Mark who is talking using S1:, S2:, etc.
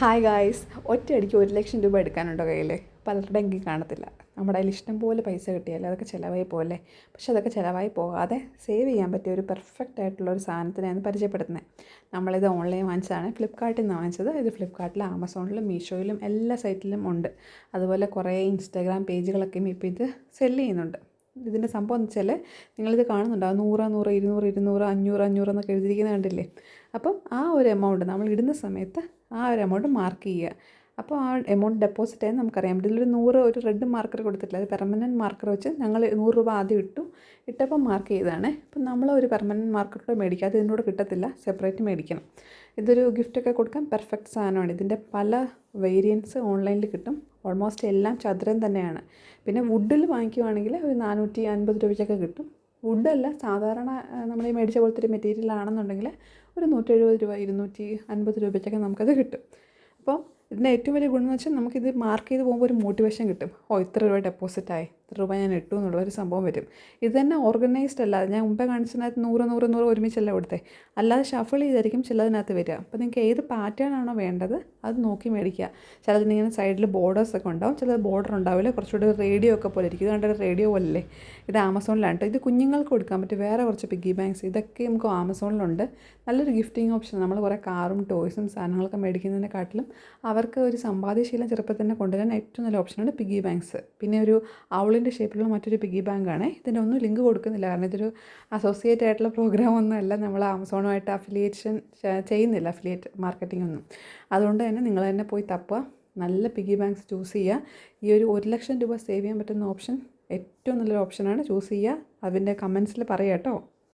S1: Hi guys ഒറ്റയടിക്ക് ഒരു ലക്ഷം രൂപ എടുക്കാനുണ്ടോ കയ്യിൽ പലരുടെ എങ്കിൽ കാണത്തില്ല. നമ്മുടെ കയ്യിൽ ഇഷ്ടം പോലെ പൈസ കിട്ടിയാൽ അതൊക്കെ ചിലവായി പോലെ പക്ഷെ അതൊക്കെ ചിലവായി പോകാതെ സേവ് ചെയ്യാൻ പറ്റിയ ഒരു പെർഫെക്റ്റ് ആയിട്ടുള്ള ഒരു സാധനത്തിനെയാണ് പരിചയപ്പെടുത്തുന്നത് നമ്മളിത് ഓൺലൈൻ വാങ്ങിച്ചതാണ്. ഫ്ലിപ്കാർട്ടിൽ നിന്ന് വാങ്ങിച്ചത്. ഇത് ഫ്ലിപ്കാർട്ടിൽ ആമസോണിലും മീഷോയിലും എല്ലാ സൈറ്റിലും ഉണ്ട്. അതുപോലെ കുറേ ഇൻസ്റ്റാഗ്രാം പേജുകളൊക്കെയും ഇപ്പോൾ ഇത് സെല്ല് ചെയ്യുന്നുണ്ട്. ഇതിന്റെ സംഭവം എന്ന് വെച്ചാൽ നിങ്ങളിത് കാണുന്നുണ്ടാവും നൂറ് നൂറ് ഇരുന്നൂറ് ഇരുന്നൂറ് അഞ്ഞൂറ് അഞ്ഞൂറ് എന്നൊക്കെ എഴുതിയിരിക്കുന്നത് കണ്ടില്ലേ? അപ്പം ആ ഒരു എമൗണ്ട് നമ്മൾ ഇടുന്ന സമയത്ത് ആ ഒരു എമൗണ്ട് മാർക്ക് ചെയ്യുക. അപ്പോൾ ആ എമൗണ്ട് ഡെപ്പോസിറ്റ് ആയി നമുക്കറിയാം. ഇതിലൊരു നൂറ് ഒരു റെഡ് മാർക്കർ കൊടുത്തിട്ടില്ല. അത് പെർമനന്റ് മാർക്കർ വെച്ച് ഞങ്ങൾ നൂറ് രൂപ ആദ്യം ഇട്ടു. ഇട്ടപ്പോൾ മാർക്ക് ചെയ്തതാണ്. അപ്പം നമ്മൾ ഒരു പെർമനന്റ് മാർക്കർ കൂടെ മേടിക്കുക അത് ഇതിനോട് കിട്ടത്തില്ല. സെപ്പറേറ്റ് മേടിക്കണം. ഇതൊരു ഗിഫ്റ്റൊക്കെ കൊടുക്കാൻ പെർഫെക്റ്റ് സാധനമാണ്. ഇതിന്റെ പല വേരിയൻസ് ഓൺലൈനിൽ കിട്ടും. ഓൾമോസ്റ്റ് എല്ലാം ചതുരം തന്നെയാണ്. പിന്നെ വുഡിൽ വാങ്ങിക്കുവാണെങ്കിൽ ഒരു നാനൂറ്റി അൻപത് രൂപയ്ക്കൊക്കെ കിട്ടും. വുഡല്ല സാധാരണ നമ്മൾ ഈ മേടിച്ച പോലത്തെ ഒരു മെറ്റീരിയൽ ആണെന്നുണ്ടെങ്കിൽ ഒരു നൂറ്റി എഴുപത് രൂപ ഇരുന്നൂറ്റി അൻപത് രൂപയ്ക്കൊക്കെ നമുക്കത് കിട്ടും. അപ്പോൾ ഇതിന്റെ ഏറ്റവും വലിയ ഗുണം എന്ന് വെച്ചാൽ നമുക്കിത് മാർക്ക് ചെയ്ത് പോകുമ്പോൾ ഒരു മോട്ടിവേഷൻ കിട്ടും. ഓ ഇത്ര രൂപ ഡെപ്പോസിറ്റ് ആയി. ഇത്ര രൂപ ഞാൻ ഇട്ടു എന്നുള്ള ഒരു സംഭവം വരും. ഇത് തന്നെ ഓർഗനൈസ്ഡ് അല്ലാതെ ഞാൻ മുമ്പേ കാണിച്ചതിനകത്ത് നൂറ് നൂറ് നൂറ് ഒരുമിച്ചല്ല കൊടുത്തേ. അല്ലാതെ ഷഫിൾ ചെയ്തായിരിക്കും ചിലതിനകത്ത് വരിക. അപ്പോൾ നിങ്ങൾക്ക് ഏത് പാറ്റേൺ ആണോ വേണ്ടത് അത് നോക്കി മേടിക്കുക. ചിലതിന് ഇങ്ങനെ സൈഡിൽ ബോർഡേഴ്സ് ഒക്കെ ഉണ്ടാവും. ചിലത് ബോർഡർ ഉണ്ടാവില്ല. കുറച്ചുകൂടി റേഡിയോ ഒക്കെ പോലെ ഇരിക്കും. ഇത് കണ്ടൊരു റേഡിയോ പോലല്ലേ? ഇത് ആമസോണിലാണ് ഇത് കുഞ്ഞുങ്ങൾക്ക് കൊടുക്കാൻ പറ്റും. വേറെ കുറച്ച് പിഗ്ഗി ബാങ്ക്സ് ഇതൊക്കെ നമുക്ക് ആമസോണിലുണ്ട് നല്ലൊരു ഗിഫ്റ്റിംഗ് ഓപ്ഷൻ നമ്മൾ കുറേ കാറും ടോയ്സും സാധനങ്ങളൊക്കെ മേടിക്കുന്നതിനെക്കാട്ടിലും അവർക്ക് ഒരു സമ്പാദ്യശീലം ചെറുപ്പത്തിൽ തന്നെ കൊണ്ടുവരാൻ ഏറ്റവും നല്ല ഓപ്ഷനാണ് പിഗി ബാങ്ക്സ് പിന്നെ ഒരു ഔളിന്റെ ഷേപ്പിലുള്ള മറ്റൊരു പിഗ്ഗി ബാങ്കാണ് ഇതിന്റെ ഒന്നും ലിങ്ക് കൊടുക്കുന്നില്ല. കാരണം ഇതൊരു അസോസിയേറ്റ് ആയിട്ടുള്ള പ്രോഗ്രാം ഒന്നുമല്ല നമ്മൾ ആമസോണുമായിട്ട് അഫിലിയേഷൻ ചെയ്യുന്നില്ല അഫിലിയേറ്റ് മാർക്കറ്റിംഗ് ഒന്നും. അതുകൊണ്ട് തന്നെ നിങ്ങൾ തന്നെ പോയി തപ്പുക. നല്ല പിഗി ബാങ്ക്സ് ചൂസ് ചെയ്യുക. ഈ ഒരു ഒരു ലക്ഷം രൂപ സേവ് ചെയ്യാൻ പറ്റുന്ന ഓപ്ഷൻ ഏറ്റവും നല്ലൊരു ഓപ്ഷനാണ് ചൂസ് ചെയ്യുക. അതിന്റെ കമൻസിൽ പറയാം കേട്ടോ.